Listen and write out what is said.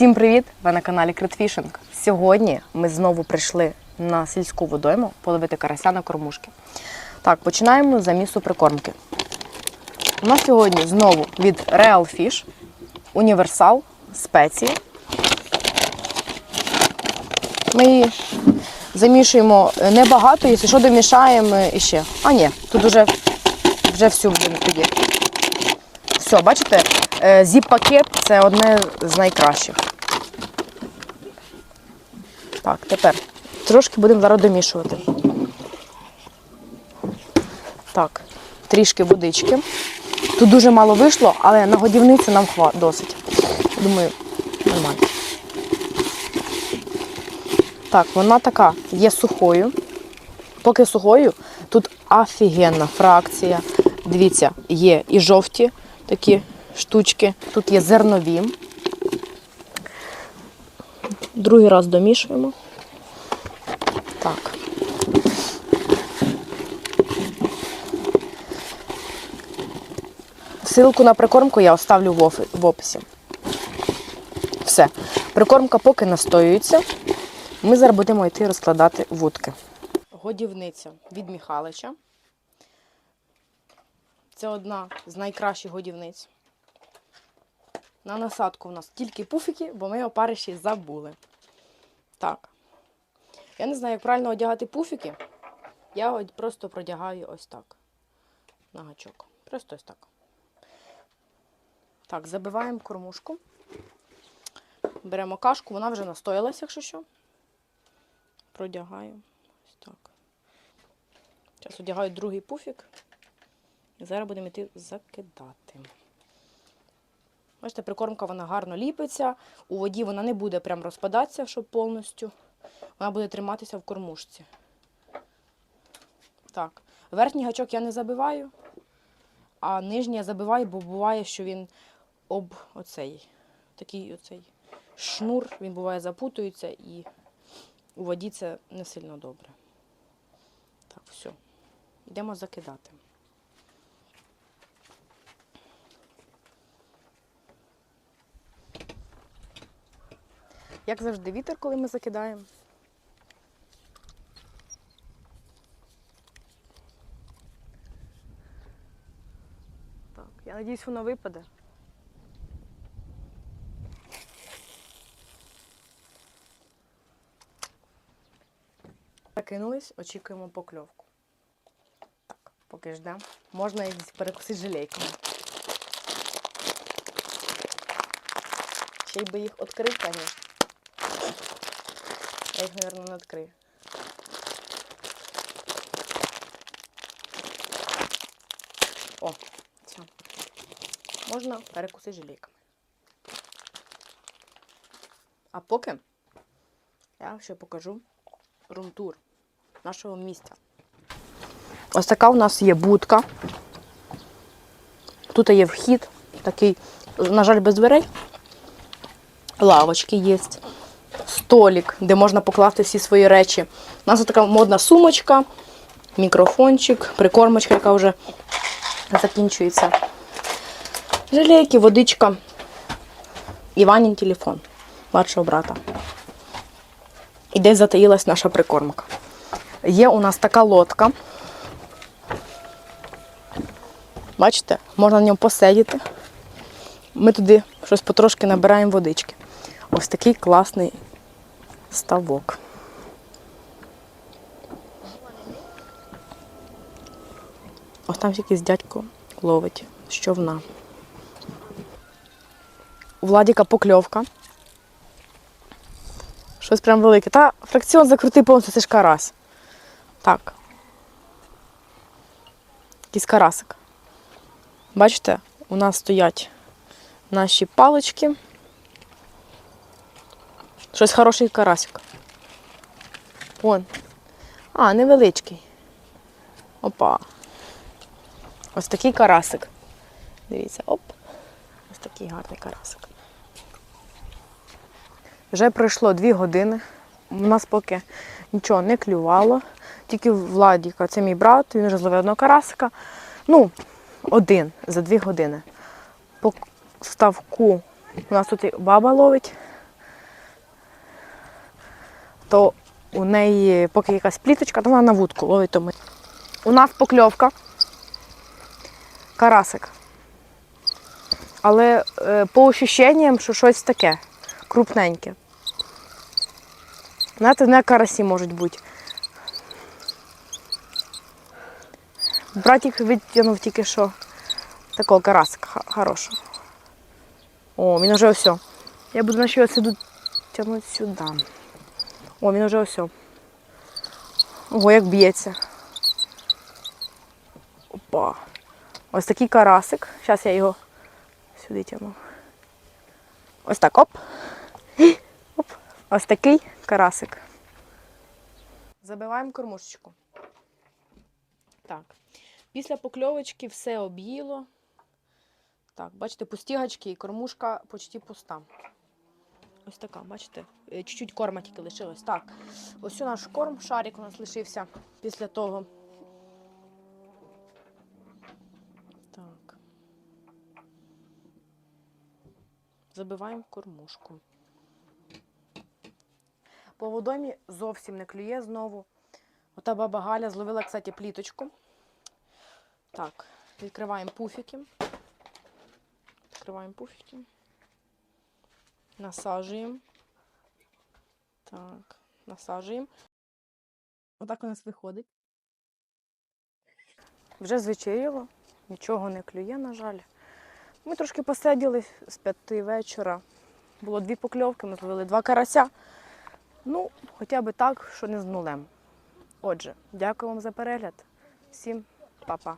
Всім привіт! Ви на каналі Критфішинг. Сьогодні ми знову прийшли на сільську водойму половити карася на кормушки. Так, починаємо з замісу прикормки. У нас сьогодні знову від Real Fish універсал спеції. Ми її замішуємо небагато, якщо що домішаємо іще. А ні, тут вже, вже всю будемо тоді. Все, бачите, е, зіп-пакет це одне з найкращих. Так, тепер трошки будемо зараз домішувати. Так, трішки водички. Тут дуже мало вийшло, але на годівниці нам досить. Думаю, нормально. Так, вона така є сухою. Поки сухою, тут офігенна фракція. Дивіться, є і жовті такі штучки, тут є зернові. Другий раз домішуємо. Так. Силку на прикормку я оставлю в описі. Все. Прикормка поки настоюється. Ми зараз будемо йти розкладати вудки. Годівниця від Міхалича. Це одна з найкращих годівниць. На насадку у нас тільки пуфіки, бо ми опариші забули. Так. Я не знаю, як правильно одягати пуфіки. Я просто продягаю ось так. На гачок. Просто ось так. Так, забиваємо кормушку. Беремо кашку, вона вже настоялася, якщо що. Продягаю. Ось так. Зараз одягаю другий пуфік. І зараз будемо йти закидати. Бачите, прикормка вона гарно ліпиться. У воді вона не буде прям розпадатися, щоб повністю. Вона буде триматися в кормушці. Так. Верхній гачок я не забиваю, а нижній я забиваю, бо буває, що він об оцей. Такий оцей шнур, він буває запутується і у воді це не сильно добре. Так, все. Йдемо закидати. Як завжди, вітер, коли ми закидаємо. Так, я надіюсь, воно випаде. Закинулись, очікуємо покльовку. Так, поки ждемо. Можна перекусити жалейками. Ще й би їх відкрив, конечно. Я їх, мабуть, не відкрию. О, все. Можна перекусити жалейками. А поки я ще покажу румтур нашого місця. Ось така у нас є будка. Тут є вхід, такий, на жаль, без дверей. Лавочки є, столик, де можна покласти всі свої речі. У нас така модна сумочка, мікрофончик, прикормочка, яка вже закінчується. Жалейки, водичка. Іванін телефон, старшого брата. І десь затаїлась наша прикормка. Є у нас така лодка. Бачите, можна на ньому посидіти. Ми туди щось потрошки набираємо водички. Ось такий класний ставок. Ось там якийсь дядько ловить з човна. У Владіка покльовка. Щось прям велике. Та фракціон закрутий повністю, це ж карась. Так. Якийсь карасик. Бачите, у нас стоять наші палички. Щось хороший карасик. Вон. А, невеличкий. Опа. Ось такий карасик. Дивіться, оп. Ось такий гарний карасик. Вже пройшло дві години. У нас поки нічого не клювало. Тільки Владіка, це мій брат, він вже зловив одного карасика. Ну, один за дві години. По ставку у нас тут і баба ловить. То у неї поки якась пліточка, то вона на вудку ловить. То. У нас покльовка. Карасик. Але е, по ощущенням, що щось таке крупненьке. Знаєте, не карасі можуть бути. Братик відтягнув тільки що такого карасика хорошого. О, він уже все. Я буду наче сюди тягнути сюди. О, він уже все. Ого, як б'ється. Опа. Ось такий карасик. Зараз я його сюди тягну. Ось так, оп. Оп. Ось такий карасик. Забиваємо кормушечку. Так. Після покльовочки все об'їло. Так, бачите, пусті гачки, кормушка почти пуста. Ось така, бачите? Е, Чуть-чуть корма тільки лишилось. Так, ось у наш корм, шарик у нас лишився після того. Так. Забиваємо кормушку. По водомі зовсім не клює знову. Ота баба Галя зловила, кстати, пліточку. Так, відкриваємо пуфіки. Відкриваємо пуфіки. Насаджуємо. Так, насаджуємо. Отак у нас виходить. Вже звечеріло, нічого не клює, на жаль. Ми трошки посиділи з п'яти вечора. Було дві покльовки, ми зловили два карася. Ну, хоча б так, що не з нулем. Отже, дякую вам за перегляд. Всім па-па.